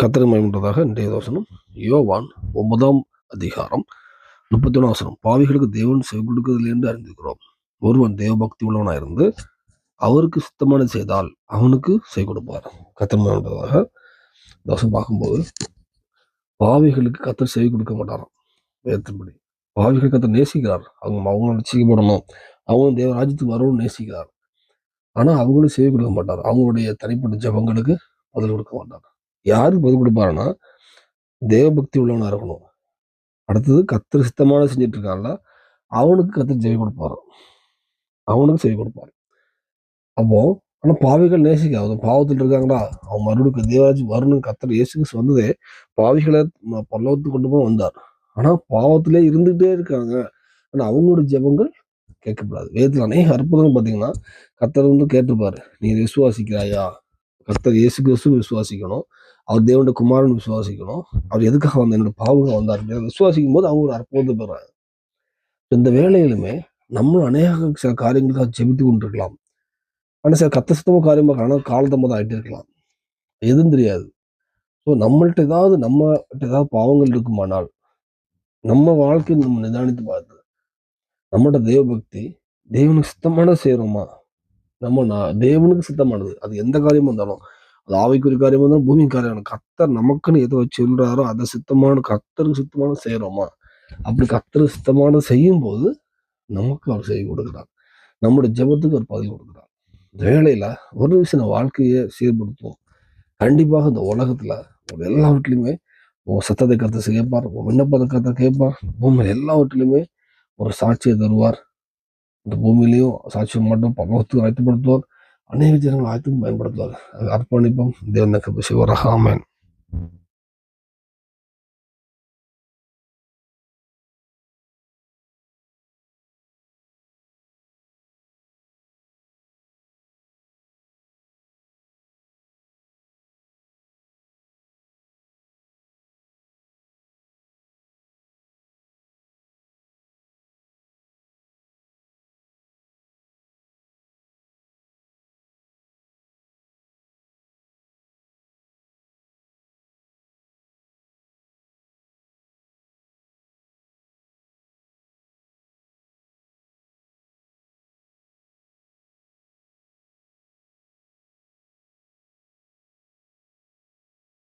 கத்தரி என்றதாக இன்றைய தோசனம் யோவான் ஒன்பதாம் அதிகாரம் முப்பத்தி வசனம். பாவிகளுக்கு தேவன் செவி கொடுக்கவில்லை என்று அறிந்திருக்கிறோம். ஒருவன் தேவபக்தி உள்ளவனாக இருந்து அவருக்கு சுத்தமானது செய்தால் அவனுக்கு செய் கொடுப்பார். கத்தர் என்றதாக தோசம் பார்க்கும்போது பாவிகளுக்கு கத்தர் செவி கொடுக்க மாட்டாராம். வேதத்தின்படி பாவிகள் கத்தர் நேசிக்கிறார். அவங்க அவங்க ரசிக்கப்படணும் அவங்க தேவராஜ்யத்துக்கு வரணும்னு நேசிக்கிறார். ஆனால் அவங்களும் செவி கொடுக்க மாட்டார். அவங்களுடைய தனிப்பட்ட ஜபங்களுக்கு பதில் கொடுக்க மாட்டார். யாருக்கு பதில் கொடுப்பாருன்னா தேவபக்தி உள்ளவனாக இருக்கணும். அடுத்தது கத்தர் சித்தமான செஞ்சுட்டு இருக்கான்ல அவனுக்கு கத்தர் செவி கொடுப்பாரு. அவனுக்கு செவி கொடுப்பாரு. அப்போ ஆனால் பாவிகள் நேசிக்க அவன் பாவத்தில் இருக்காங்களா அவன் மறுபடியும் தேவராஜ் வரணும் கத்தர் இயேசுக்கு வந்ததே பாவிகளை ம- கொண்டு போய் வந்தார். ஆனால் பாவத்திலே இருந்துகிட்டே இருக்காங்க. ஆனால் அவங்களோட ஜெபங்கள் கேட்கப்படாது. வேதத்தில் அநேக அற்புதம் பார்த்தீங்கன்னா கத்தர் வந்து கேட்டிருப்பாரு. நீ விசுவாசிக்கிறாயா? கத்தர் இயேசு கிறிஸ்து விசுவாசிக்கணும். அவர் தேவனுடைய குமாரன் விசுவாசிக்கணும். அவர் எதுக்காக வந்த என்னோட பாவங்கள் வந்தார் விசுவாசிக்கும் போது அவங்க ஒரு அற்புதத்தை பெறாங்க இந்த வேலையிலுமே நம்மளும் அநேக சில காரியங்களுக்காக ஜெபித்து கொண்டிருக்கலாம். ஆனால் சில கத்த சுத்தமாக காரியமாக ஆனால் காலத்தமாக ஆகிட்டே இருக்கலாம். எதுவும் தெரியாது. ஸோ நம்மள்ட்ட ஏதாவது நம்மகிட்ட ஏதாவது பாவங்கள் இருக்குமானால் நம்ம வாழ்க்கையை நம்ம நிதானித்து பார்த்து நம்மளோட தேவபக்தி தேவனுக்கு சுத்தமானது செய்கிறோமா நம்ம நான் தேவனுக்கு சித்தமானது. அது எந்த காரியமாக இருந்தாலும் அது ஆவிக்குரிய காரியமாக தான் பூமியின் காரியம். கத்தர் நமக்குன்னு எதை வச்சு சொல்றாரோ அதை சுத்தமான கத்தருக்கு சுத்தமான செய்யறோமா அப்படி கத்தருக்கு சுத்தமான செய்யும் போது நமக்கு அவர் செய்ய கொடுக்குறார். நம்முடைய ஜெபத்துக்கு ஒரு பதில் கொடுக்குறார். இந்த ஒரு விஷயம் வாழ்க்கையை சீர்படுத்துவோம். கண்டிப்பாக இந்த உலகத்துல ஒரு வீட்லையுமே உன் சத்தத்தை கத்த கேட்பார் உன் விண்ணப்பத்தை கருத்தை கேட்பார். பூமியில் எல்லாவற்றிலுமே ஒரு சாட்சியை தருவார். இந்த பூமியிலையும் சாட்சியம் மட்டும் பரலோகத்துக்கு ஆயத்தப்படுத்துவார் அநேக ஜனங்கள் ஆயத்துக்கும் பயன்படுத்துவார்கள். அர்ப்பணிப்பும் அர்ப்பணிப்போம் தேவனுக்கு சிவராக. ஆமென்.